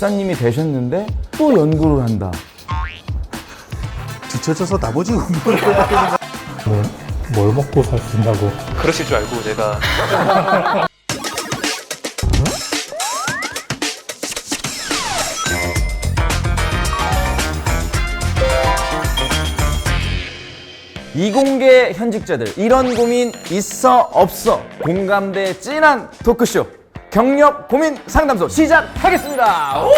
박사님이 되셨는데 또 연구를 한다. 뒤쳐져서 나머지 공부를 해야 뭐, 뭘 먹고 살 수 있냐고. 그러실 줄 알고 제가. 이공계 현직자들 이런 고민 있어 없어. 공감대 진한 토크쇼 경력 고민 상담소 시작하겠습니다. 오!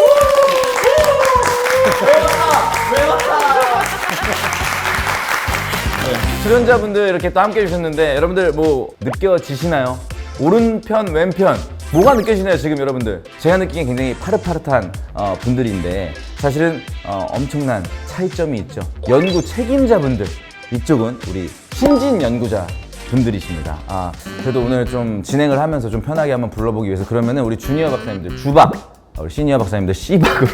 네, 출연자분들 이렇게 또 함께 해주셨는데 여러분들 뭐 느껴지시나요? 오른편 왼편 뭐가 느껴지나요 지금 여러분들? 제가 느끼기엔 굉장히 파릇파릇한 어, 분들인데 사실은 어, 엄청난 차이점이 있죠. 연구 책임자분들 이쪽은 우리 신진 연구자 분들이십니다. 아 그래도 오늘 좀 진행을 하면서 좀 편하게 한번 불러보기 위해서 그러면은 우리 주니어 박사님들 주박, 우리 시니어 박사님들 씨박으로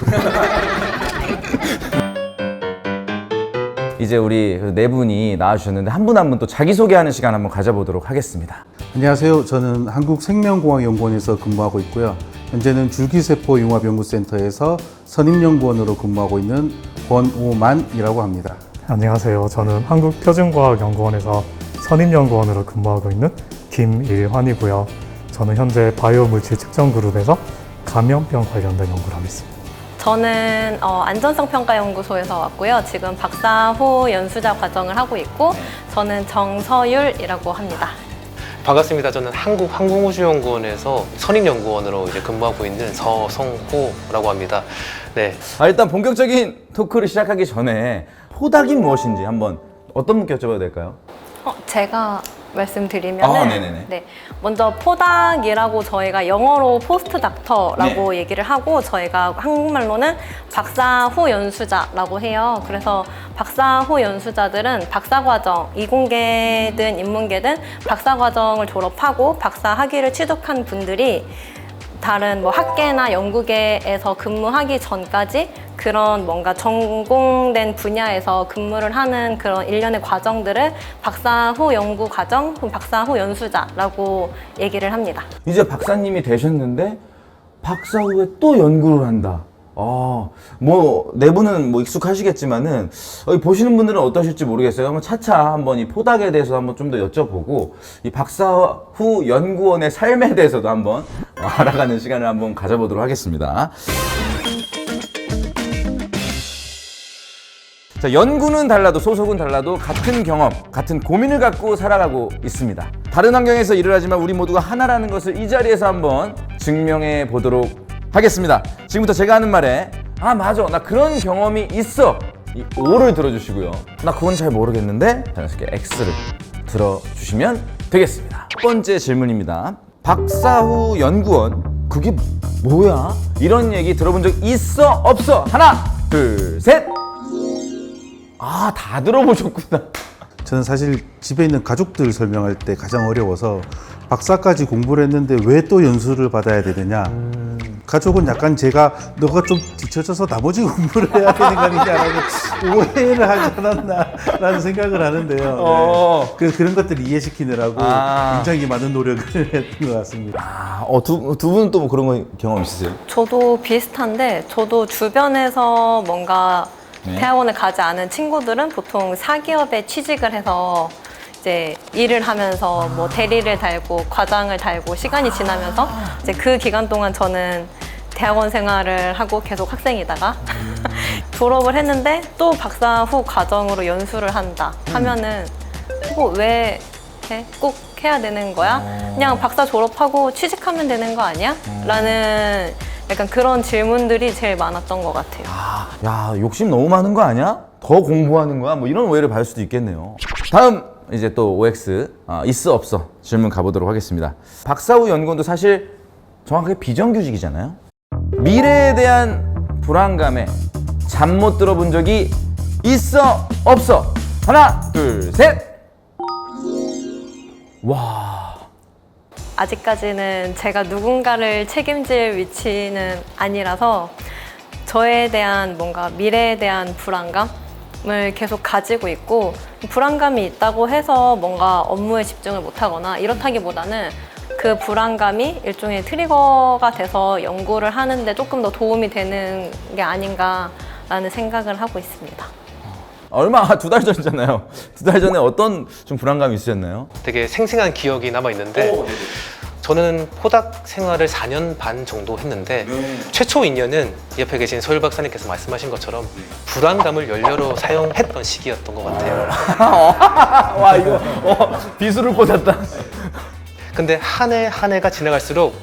이제 우리 그네 분이 나와주셨는데 한 분 한 분 또 자기소개하는 시간 한번 가져보도록 하겠습니다. 안녕하세요. 저는 한국생명공학연구원에서 근무하고 있고요. 현재는 줄기세포융합연구센터에서 선임연구원으로 근무하고 있는 권오만이라고 합니다. 안녕하세요 저는 한국표준과학연구원에서 선임연구원으로 근무하고 있는 김일환이고요 저는 현재 바이오물질 측정 그룹에서 감염병 관련된 연구를 하고 있습니다 저는 어, 안전성 평가 연구소에서 왔고요. 지금 박사 후 연수자 과정을 하고 있고 저는 정서율이라고 합니다. 반갑습니다. 저는 한국 항공우주연구원에서 선임연구원으로 이제 근무하고 있는 서성호라고 합니다. 네, 아, 일단 본격적인 토크를 시작하기 전에 포닥이 무엇인지 한번 어떤 분께 여쭤봐도 될까요? 어, 제가 말씀드리면 아, 네네네. 네, 먼저 포닥이라고 저희가 영어로 포스트 닥터라고 네. 얘기를 하고 저희가 한국말로는 박사 후 연수자라고 해요. 그래서 박사 후 연수자들은 박사 과정, 이공계든 인문계든 박사 과정을 졸업하고 박사 학위를 취득한 분들이 다른 뭐 학계나 연구계에서 근무하기 전까지 그런 뭔가 전공된 분야에서 근무를 하는 그런 일련의 과정들을 박사 후 연구 과정, 혹은 박사 후 연수자라고 얘기를 합니다. 이제 박사님이 되셨는데 박사 후에 또 연구를 한다. 아, 뭐, 네 분은 뭐 익숙하시겠지만은, 어, 보시는 분들은 어떠실지 모르겠어요. 한번 차차 한번 이 포닥에 대해서 한번 좀 더 여쭤보고, 이 박사 후 연구원의 삶에 대해서도 한번 어, 알아가는 시간을 한번 가져보도록 하겠습니다. 자, 연구는 달라도 소속은 달라도 같은 경험, 같은 고민을 갖고 살아가고 있습니다. 다른 환경에서 일을 하지만 우리 모두가 하나라는 것을 이 자리에서 한번 증명해 보도록 하겠습니다. 지금부터 제가 하는 말에 아 맞아 나 그런 경험이 있어 이 O를 들어주시고요. 나 그건 잘 모르겠는데 자연스럽게 X를 들어주시면 되겠습니다. 첫 번째 질문입니다. 박사 후 연구원 그게 뭐야? 이런 얘기 들어본 적 있어 없어? 하나 둘 셋. 아, 다 들어보셨구나. 저는 사실 집에 있는 가족들 설명할 때 가장 어려워서 박사까지 공부를 했는데 왜 또 연수를 받아야 되느냐. 가족은 약간 제가 너가 좀 뒤쳐져서 나머지 공부를 해야 되는 거 아니냐라고 오해를 하지 않았나라는 생각을 하는데요. 어. 네. 그래서 그런 것들을 이해시키느라고 아. 굉장히 많은 노력을 했던 것 같습니다. 아, 어, 두, 두 분은 또 뭐 그런 거 경험 있으세요? 저도 비슷한데 저도 주변에서 뭔가 네. 대학원을 가지 않은 친구들은 보통 사기업에 취직을 해서 이제 일을 하면서 뭐 대리를 달고 과장을 달고 시간이 지나면서 이제 그 기간 동안 저는 대학원 생활을 하고 계속 학생이다가 졸업을 했는데 또 박사 후 과정으로 연수를 한다 하면은 뭐왜 해? 꼭 해야 되는 거야? 그냥 박사 졸업하고 취직하면 되는 거 아니야? 라는 약간 그런 질문들이 제일 많았던 것 같아요. 아, 야, 욕심 너무 많은 거 아니야? 더 공부하는 거야? 뭐 이런 오해를 받을 수도 있겠네요. 다음, 이제 또 OX, 아, 있어, 없어 질문 가보도록 하겠습니다. 박사 후 연구원도 사실 정확하게 비정규직이잖아요? 미래에 대한 불안감에 잠 못 들어본 적이 있어, 없어? 하나, 둘, 셋! 와. 아직까지는 제가 누군가를 책임질 위치는 아니라서 저에 대한 뭔가 미래에 대한 불안감을 계속 가지고 있고 불안감이 있다고 해서 뭔가 업무에 집중을 못하거나 이렇다기보다는 그 불안감이 일종의 트리거가 돼서 연구를 하는데 조금 더 도움이 되는 게 아닌가라는 생각을 하고 있습니다. 얼마 두 달 전이잖아요. 두 달 전에 어떤 좀 불안감이 있으셨나요? 되게 생생한 기억이 남아 있는데 저는 포닥 생활을 4년 반 정도 했는데 최초 인연은 옆에 계신 서율 박사님께서 말씀하신 것처럼 불안감을 연료로 사용했던 시기였던 것 같아요. 와 이거 어, 비수를 꽂았다. 근데 한 해 한 해가 지나갈수록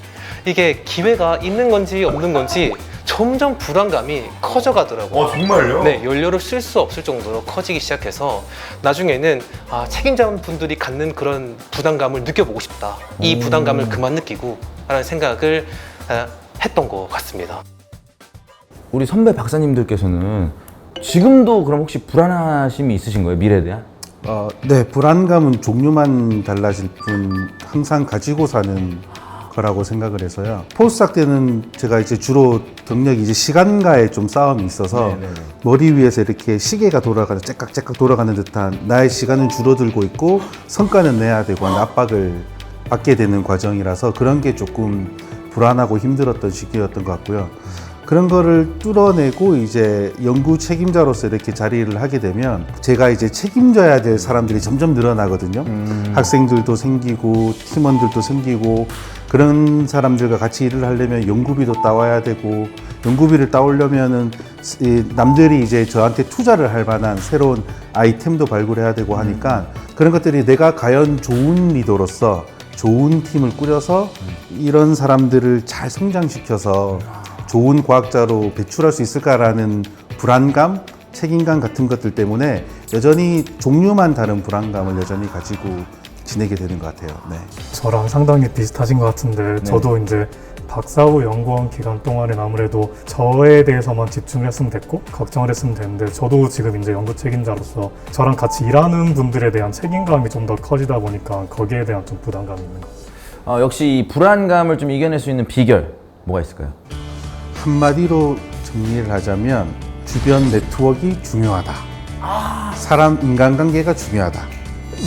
이게 기회가 있는 건지 없는 건지 점점 불안감이 커져가더라고요. 정말요? 네, 연료를 쓸 수 없을 정도로 커지기 시작해서 나중에는 아, 책임자분들이 갖는 그런 부담감을 느껴보고 싶다. 이 부담감을 그만 느끼고 라는 생각을 아, 했던 것 같습니다. 우리 선배 박사님들께서는 지금도 그럼 혹시 불안하심이 있으신 거예요 미래에 대한? 어, 네, 불안감은 종류만 달라질 뿐 항상 가지고 사는 거라고 생각을 해서요. 포스닥 때는 제가 이제 주로 경력이 이제 시간과의 좀 싸움이 있어서 머리 위에서 이렇게 시계가 돌아가는 째깍째깍 돌아가는 듯한 나의 시간은 줄어들고 있고 성과는 내야 되고 하는 압박을 받게 되는 과정이라서 그런 게 조금 불안하고 힘들었던 시기였던 것 같고요. 그런 거를 뚫어내고 이제 연구 책임자로서 이렇게 자리를 하게 되면 제가 이제 책임져야 될 사람들이 점점 늘어나거든요. 학생들도 생기고 팀원들도 생기고 그런 사람들과 같이 일을 하려면 연구비도 따와야 되고 연구비를 따오려면은 이 남들이 이제 저한테 투자를 할 만한 새로운 아이템도 발굴해야 되고 하니까 그런 것들이 내가 과연 좋은 리더로서 좋은 팀을 꾸려서 이런 사람들을 잘 성장시켜서 좋은 과학자로 배출할 수 있을까라는 불안감, 책임감 같은 것들 때문에 여전히 종류만 다른 불안감을 여전히 가지고 지내게 되는 것 같아요. 네. 저랑 상당히 비슷하신 것 같은데 저도 이제 박사 후 연구원 기간 동안엔 아무래도 저에 대해서만 집중을 했으면 됐고 걱정을 했으면 됐는데 저도 지금 이제 연구 책임자로서 저랑 같이 일하는 분들에 대한 책임감이 좀 더 커지다 보니까 거기에 대한 좀 부담감이 있는 것 같아요. 어, 역시 이 불안감을 좀 이겨낼 수 있는 비결 뭐가 있을까요? 한마디로 정리를 하자면 주변 네트워크가 중요하다. 사람 인간관계가 중요하다.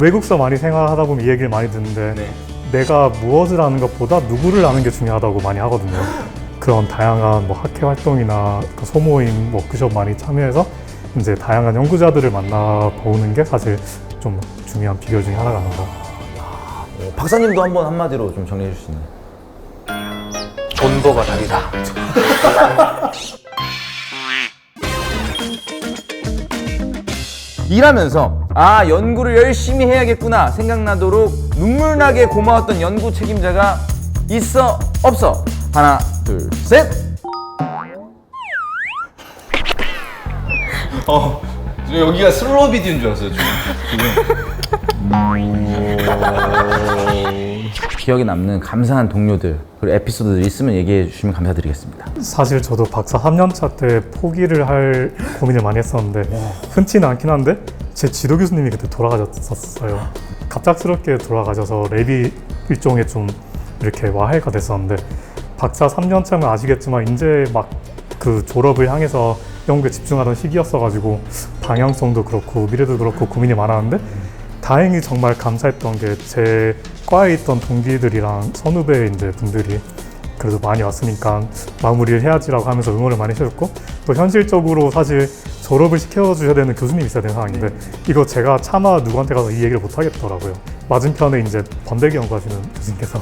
외국서 많이 생활하다 보면 이 얘기를 많이 듣는데 네. 내가 무엇을 아는 것보다 누구를 아는 게 중요하다고 많이 하거든요. 그런 다양한 뭐 학회 활동이나 그 소모임, 워크숍 많이 참여해서 이제 다양한 연구자들을 만나 보는 게 사실 좀 중요한 비결 중에 하나가 아닌가. 어, 박사님도 한번 한마디로 좀 정리해 있나요? 존버가 답이다. 일하면서 아 연구를 열심히 해야겠구나 생각나도록 눈물나게 고마웠던 연구 책임자가 있어 없어 하나 둘 셋. 어, 저 여기가 슬로우 비디오인 줄 알았어요 지금. 기억에 남는 감사한 동료들 그리고 에피소드들 있으면 얘기해 주시면 감사드리겠습니다. 사실 저도 박사 3년차 때 포기를 할 고민을 많이 했었는데 흔치는 않긴 한데 제 지도 교수님이 그때 돌아가셨었어요. 갑작스럽게 돌아가셔서 랩이 일종의 좀 이렇게 와해가 됐었는데 박사 3년차면 아시겠지만 이제 막 그 졸업을 향해서 연구에 집중하던 시기였어가지고 방향성도 그렇고 미래도 그렇고 고민이 많았는데 다행히 정말 감사했던 게 제 과에 있던 동기들이랑 선후배 이제 분들이 그래도 많이 왔으니까 마무리를 해야지라고 하면서 응원을 많이 해줬고 또 현실적으로 사실 졸업을 시켜주셔야 되는 교수님이 있어야 되는 상황인데 이거 제가 차마 누구한테 가서 이 얘기를 못 하겠더라고요. 맞은편에 이제 번데기 연구하시는 교수님께서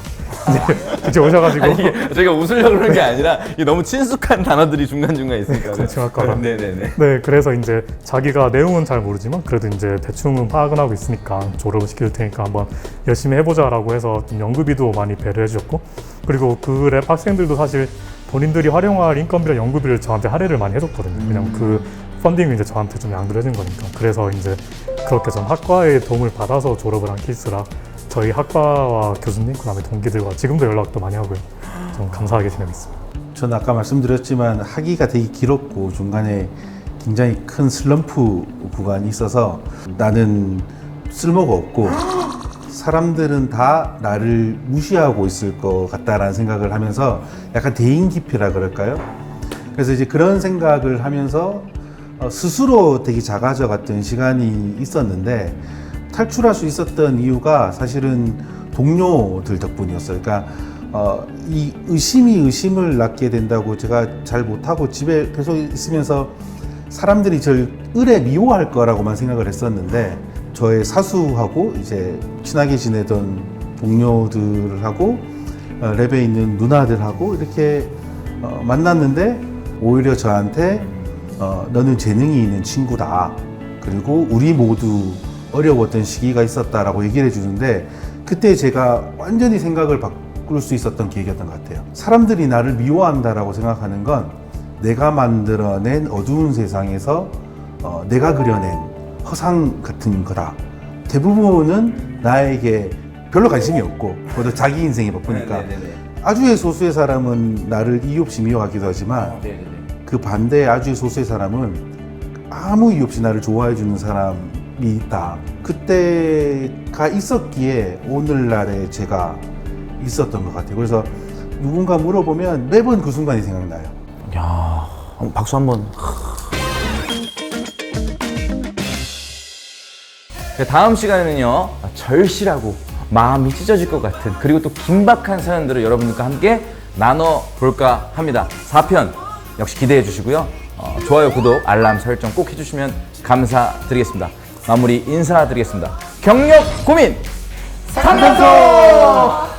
이제, 이제 오셔가지고 이게 저희가 웃으려고 그런 게 아니라 이게 너무 친숙한 단어들이 중간중간 있으니까. 친숙할까봐. 네네네. 네, 그래서 이제 자기가 내용은 잘 모르지만 그래도 이제 대충은 파악은 하고 있으니까 졸업을 시킬 테니까 한번 열심히 해보자라고 해서 좀 연구비도 많이 배려해 주셨고 그리고 그 랩 학생들도 사실 본인들이 활용할 인건비랑 연구비를 저한테 할애를 많이 해줬거든요. 왜냐면 그 펀딩을 이제 저한테 좀 양도를 해준 거니까. 그래서 이제 그렇게 좀 학과의 도움을 받아서 졸업을 한 케이스라 저희 학과와 교수님, 그 다음에 동기들과 지금도 연락도 많이 하고요. 좀 감사하게 지내고 있습니다. 전 아까 말씀드렸지만 학위가 되게 길었고 중간에 굉장히 큰 슬럼프 구간이 있어서 나는 쓸모가 없고 사람들은 다 나를 무시하고 있을 것 같다라는 생각을 하면서 약간 대인 기피라 그럴까요? 그래서 이제 그런 생각을 하면서 어, 스스로 되게 작아져 갔던 시간이 있었는데 탈출할 수 있었던 이유가 사실은 동료들 덕분이었어요. 그러니까 어, 이 의심이 의심을 낳게 된다고 제가 잘 못하고 집에 계속 있으면서 사람들이 저를 을에 미워할 거라고만 생각을 했었는데 저의 사수하고 이제 친하게 지내던 동료들하고 어, 랩에 있는 누나들하고 이렇게 어, 만났는데 오히려 저한테 어, 너는 재능이 있는 친구다. 그리고 우리 모두 어려웠던 시기가 있었다라고 얘기를 해주는데 그때 제가 완전히 생각을 바꿀 수 있었던 계기였던 것 같아요. 사람들이 나를 미워한다라고 생각하는 건 내가 만들어낸 어두운 세상에서 어, 내가 그려낸 허상 같은 거다. 대부분은 나에게 별로 관심이 없고, 그것도 자기 인생이 바쁘니까. 아주의 소수의 사람은 나를 이유 없이 미워하기도 하지만, 그 반대의 아주의 소수의 사람은 아무 이유 없이 나를 좋아해 주는 사람이 있다. 그때가 있었기에 오늘날의 제가 있었던 것 같아요. 그래서 누군가 물어보면 매번 그 순간이 생각나요. 야, 박수 한번. 네, 다음 시간에는요 절실하고 마음이 찢어질 것 같은 그리고 또 긴박한 사연들을 여러분들과 함께 나눠 볼까 합니다. 4편 역시 기대해 주시고요. 어, 좋아요, 구독, 알람 설정 꼭 해주시면 감사드리겠습니다. 마무리 인사드리겠습니다. 경력 고민 상담소!